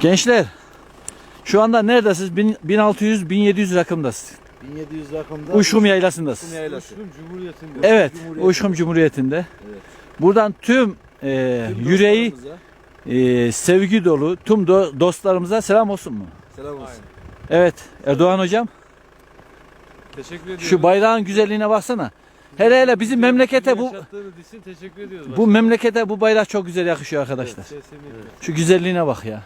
Gençler şu anda neredesiniz? Bin- 1600-1700 rakımdasınız. 1700 rakımda Uçkum yaylasındasın. Uçkum yaylası. Uçkum Cumhuriyeti'nde. Evet, Cumhuriyeti. Uçkum Cumhuriyeti'nde. Evet. Buradan tüm e, Tüm yüreği e, sevgi dolu tüm do- dostlarımıza selam olsun mu? Selam olsun. Aynen. Evet, Erdoğan hocam Teşekkür ediyoruz. şu bayrağın güzelliğine baksana. Hele hele bizim memlekete bu bu memlekete bu bayrak çok güzel yakışıyor arkadaşlar. Kesinlikle. Şu güzelliğine bak ya.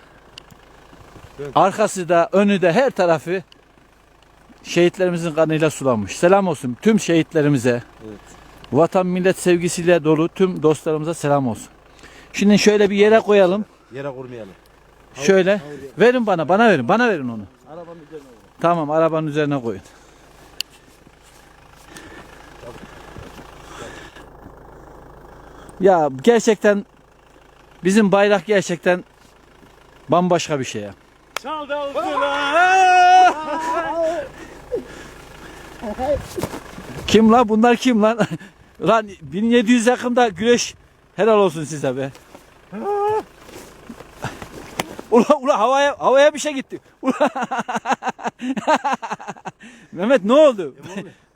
Evet. Arkası da önü de her tarafı şehitlerimizin kanıyla sulanmış. Selam olsun tüm şehitlerimize. Evet. Vatan millet sevgisiyle dolu tüm dostlarımıza selam olsun. Şimdi şöyle bir yere koyalım. Yere kurmayalım. Şöyle. Verin bana, bana verin. Bana verin onu. Arabanın üzerine koy. Tamam, arabanın üzerine koyun. Ya gerçekten bizim bayrak gerçekten bambaşka bir şey ya. Çal davulcular. Kim lan? Bunlar kim lan? lan 1700 yakında güreş helal olsun size be. Ula ula havaya havaya bir şey gitti. Ula. Mehmet ne oldu?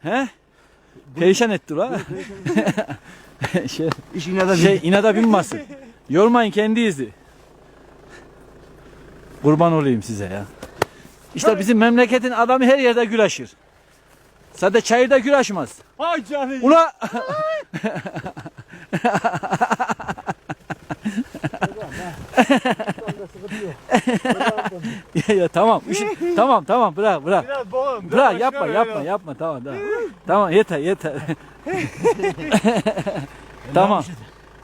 He? Perişan etti ula. şey, İş yine de şey inada binmasın. Yormayın kendiyizi. Kurban olayım size ya. İşte bizim memleketin adamı her yerde güreşir. Sadece çayırda güreşmez. Ay canım. Ula ya, ya tamam. Üşü- tamam tamam bırak bırak. Biraz boğalım. Bırak yapma yapma yapma tamam tamam. tamam yeter yeter. tamam.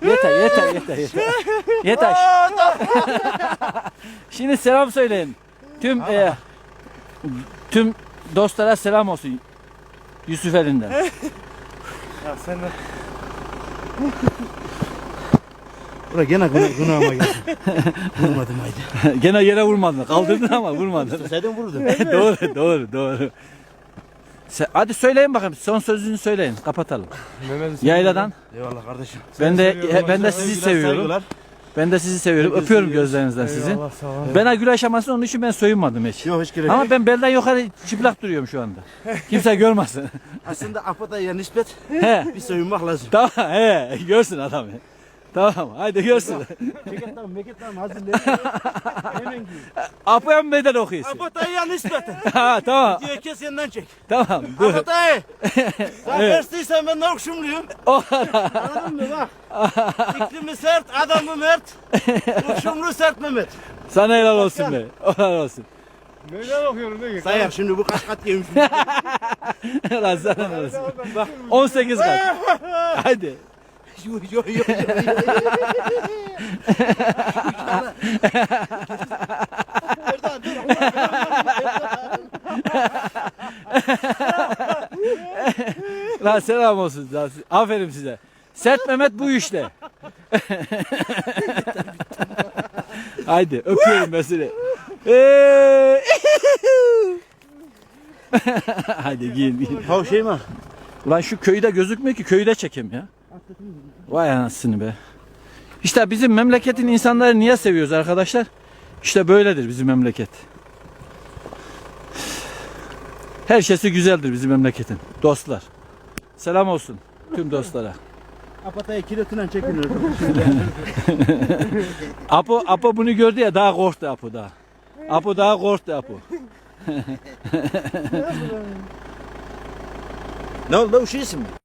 Yeter yeter yeter yeter. Yeter. Şimdi selam söyleyin. Tüm e, tüm dostlara selam olsun. Yusuf elinden. Ya sen de. Bura gene gına, gınağıma geldi. Vurmadım haydi. Gene yere vurmadın. Kaldırdın ama vurmadın. Sen vurdun. doğru doğru doğru. Se- hadi söyleyin bakalım. Son sözünü söyleyin. Kapatalım. Mehmet Yayladan. Eyvallah kardeşim. Ben de seviyorum, ben de sizi seviyorum. Ben de sizi seviyorum. Öpüyorum gözlerinizden sizin. Eyvallah sağ ol. Ben ha gül aşaması onun için ben soyunmadım hiç. Yok hiç gerek Ama ben belden yukarı çıplak duruyorum şu anda. Kimse görmesin. Aslında Apata'ya nispet he. bir soyunmak lazım. Tamam he. Görsün adamı. Tamam hadi görsün. Ceket tamam, meket tamam hazırlayın. Hemen giyin. Apoyan meydan okuyorsun. Apata'ya nispet. ha tamam. Diye kes yandan çek. Tamam. Dur. Apata'ya. Sen Evet. verstiysen ben de okşumluyum. O- Anladın mı bak. İklimi sert, adamı mert. Okşumlu sert Mehmet. Sana helal olsun be. Helal olsun. Meydan okuyorum ne ki? Sayar şimdi bu kaç kat yemiş. Helal sana helal olsun. Bak 18 kat. Hadi. Yok yok yok. Lan selam olsun. Lan, Aferin size. Sert Mehmet bu işte. Haydi öpüyorum ben seni. Ee, Hadi giyin, giyin. Ha şey mi? Ulan şu köyde gözükmüyor ki köyde çekim ya. Vay anasını be. İşte bizim memleketin insanları niye seviyoruz arkadaşlar? İşte böyledir bizim memleket. Her şeysi güzeldir bizim memleketin. Dostlar. Selam olsun tüm dostlara. Apata'ya kilotuna çekin. Apo, Apo bunu gördü ya daha korktu Apo daha. Apo daha korktu Apo. ne oldu bu şeysin mi?